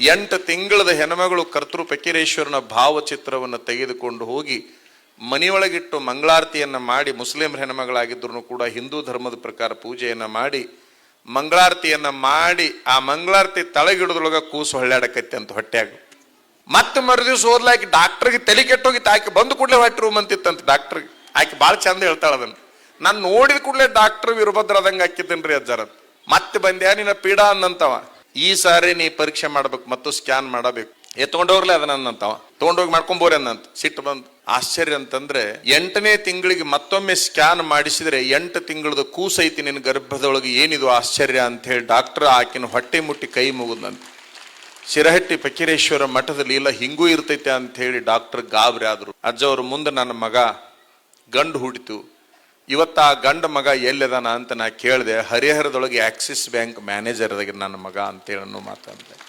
ಎಂಟು ತಿಂಗಳದ ಹೆಣ್ಮಗಳು ಕರ್ತೃ ಪೆಕ್ಕಿರೇಶ್ವರನ ಭಾವಚಿತ್ರವನ್ನು ತೆಗೆದುಕೊಂಡು ಹೋಗಿ ಮನೆಯೊಳಗಿಟ್ಟು ಮಂಗಳಾರತಿಯನ್ನು ಮಾಡಿ, ಮುಸ್ಲಿಂ ಹೆಣ್ಮಗಳಾಗಿದ್ದರೂ ಕೂಡ ಹಿಂದೂ ಧರ್ಮದ ಪ್ರಕಾರ ಪೂಜೆಯನ್ನು ಮಾಡಿ, ಮಂಗಳಾರತಿಯನ್ನು ಮಾಡಿ ಆ ಮಂಗಳಾರತಿ ತಳಗಿಡದೊಳಗೆ ಕೂಸು ಹೊಳ್ಳಾಡಕತ್ತೆ ಅಂತ ಹೊಟ್ಟೆಯಾಗ ಮತ್ತೆ ಮರುದಿವ್ಸ ಓದ್ಲಾಕಿ ಡಾಕ್ಟರ್ಗೆ ತಲೆ ಕೆಟ್ಟೋಗಿ ಆಕೆ ಬಂದು ಕೂಡಲೇ ಹೊಟ್ಟೆ ರೂಮ್ ಅಂತಿತ್ತಂತ ಡಾಕ್ಟರ್ಗೆ ಆಕೆ ಭಾಳ ಚಂದ ಹೇಳ್ತಾಳೆ ಅದನ್ನು. ನಾನು ನೋಡಿದ ಕೂಡಲೇ ಡಾಕ್ಟರ್ ವೀರಭದ್ರ ಅದಂಗೆ ಹಾಕಿದ್ದೇನ್ರಿ ಅಜ್ಜಾರ ಮತ್ತೆ ಬಂದ್ಯಾ, ನಿನ್ನ ಪೀಡಾ ಅನ್ನಂತವ. ಈ ಸಾರಿ ನೀ ಪರೀಕ್ಷೆ ಮಾಡ್ಬೇಕು, ಮತ್ತು ಸ್ಕ್ಯಾನ್ ಮಾಡಬೇಕು. ಎತ್ಕೊಂಡೋಗ್ಲಿ ಅದನ್ನ ಅನ್ನಂತವ ತಗೊಂಡೋಗಿ ಮಾಡ್ಕೊಂಬೋರಿ ಅನ್ನಂತ ಸಿಟ್ಟು ಬಂದು. ಆಶ್ಚರ್ಯ ಅಂತಂದ್ರೆ, ಎಂಟನೇ ತಿಂಗಳಿಗೆ ಮತ್ತೊಮ್ಮೆ ಸ್ಕ್ಯಾನ್ ಮಾಡಿಸಿದ್ರೆ ಎಂಟು ತಿಂಗಳದ ಕೂಸೈತಿ ನಿನ್ನ ಗರ್ಭದೊಳಗೆ ಏನಿದು ಆಶ್ಚರ್ಯ ಅಂತ ಹೇಳಿ ಡಾಕ್ಟರ್ ಆಕಿನ ಹೊಟ್ಟೆ ಮುಟ್ಟಿ ಕೈ ಮುಗಿದಂತ ಶಿರಹಟ್ಟಿ ಫಕೀರೇಶ್ವರ ಮಠದಲ್ಲಿ ಇಲ್ಲ ಹಿಂಗೂ ಇರ್ತೈತೆ ಅಂತ ಹೇಳಿ ಡಾಕ್ಟರ್ ಗಾಬರಿ ಆದ್ರು. ಅಜ್ಜವ್ರ ಮುಂದೆ ನನ್ನ ಮಗ ಗಂಡು ಹುಟ್ಟಿತು ಇವತ್ತ ಆ ಗಂಡ ಮಗ ಎಲ್ಲಿದಾನ ಅಂತ ನಾ ಕೇಳಿದೆ, ಹರಿಹರದೊಳಗೆ ಆಕ್ಸಿಸ್ ಬ್ಯಾಂಕ್ ಮ್ಯಾನೇಜರ್ ನನ್ನ ಮಗ ಅಂತೇಳಿ ಮಾತಾಡಿದೆ